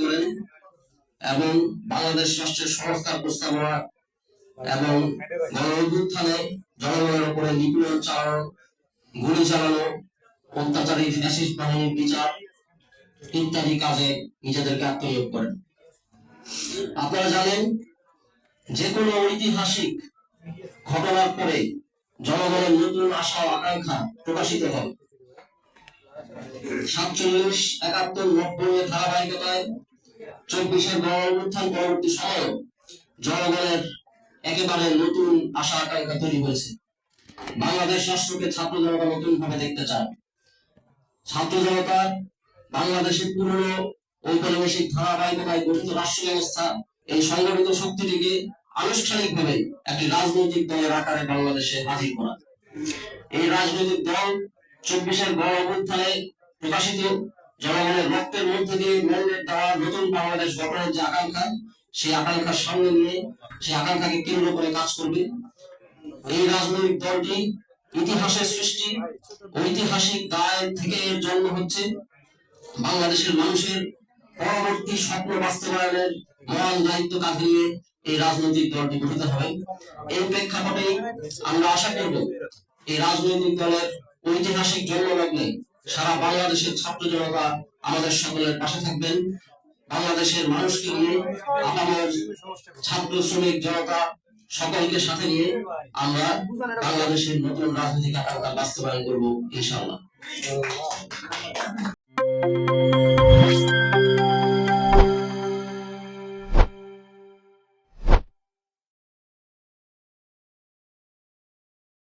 করেন এবং বাংলাদেশ রাষ্ট্রের সংস্কার প্রস্তাবনা এবং গণ অভ্যুত্থানে জনগণের উপরে নিপীড়ন চালানো, গুলি চালানো, অত্যাচারী ফ্যাসিস্ট বাহিনীর বিচার ইত্যাদি কাজে নিজেদেরকে আত্মনিয়োগ করেন। আপনারা জানেন যে কোনো ঐতিহাসিক ঘটনার পরে জনগণের নতুন আশা ও আকাঙ্ক্ষা প্রকাশিত হয় সাতচল্লিশ, একাত্তর, নব্বই এর ধারাবাহিকতায় চব্বিশের গণ পরবর্তী জনগণের একেবারে নতুন আশা আকাঙ্ক্ষা তৈরি হয়েছে। বাংলাদেশ রাষ্ট্রকে ছাত্র জনতা নতুন ভাবে দেখতে চায়। ছাত্র জনতা বাংলাদেশের পুরনো ঔপনিবেশিক ধারাবাহিকতায় গঠিত রাষ্ট্র ব্যবস্থা এই সংগঠিত শক্তিটিকে আনুষ্ঠানিকভাবে একটি রাজনৈতিক দলের আকারে বাংলাদেশে হাজির করা। এই রাজনৈতিক দল চব্বিশের গণ অভ্যুত্থানে প্রকাশিত জনগণের রক্তের মধ্যে দিয়ে ম্যান্ডেট দেওয়া নতুন বাংলাদেশ গঠনের যে আকাঙ্ক্ষা, সেই আকাঙ্ক্ষার সামনে নিয়ে সেই আকাঙ্ক্ষাকে কেন্দ্র করে কাজ করবে। এই রাজনৈতিক দলটি ইতিহাসের সৃষ্টি, ঐতিহাসিক দায় থেকে এর জন্ম হচ্ছে। বাংলাদেশের মানুষের পরবর্তী স্বপ্ন বাস্তবায়নের মহান দায়িত্ব কাঁধে নিয়ে এই রাজনৈতিক দলটি গঠিত হবে। এই প্রেক্ষাপটে আমরা আশা করব, এই রাজনৈতিক দলের ঐতিহাসিক জন্মলগ্নে সারা বাংলাদেশের ছাত্র জনতা আমাদের সকলের পাশে থাকবেন। বাংলাদেশের মানুষকে নিয়ে আমাদের ছাত্র শ্রমিক জনতা সকলকে সাথে নিয়ে আমরা বাংলাদেশের নতুন রাজনৈতিক আকাঙ্ক্ষা বাস্তবায়ন করব, ইনশাআল্লাহ।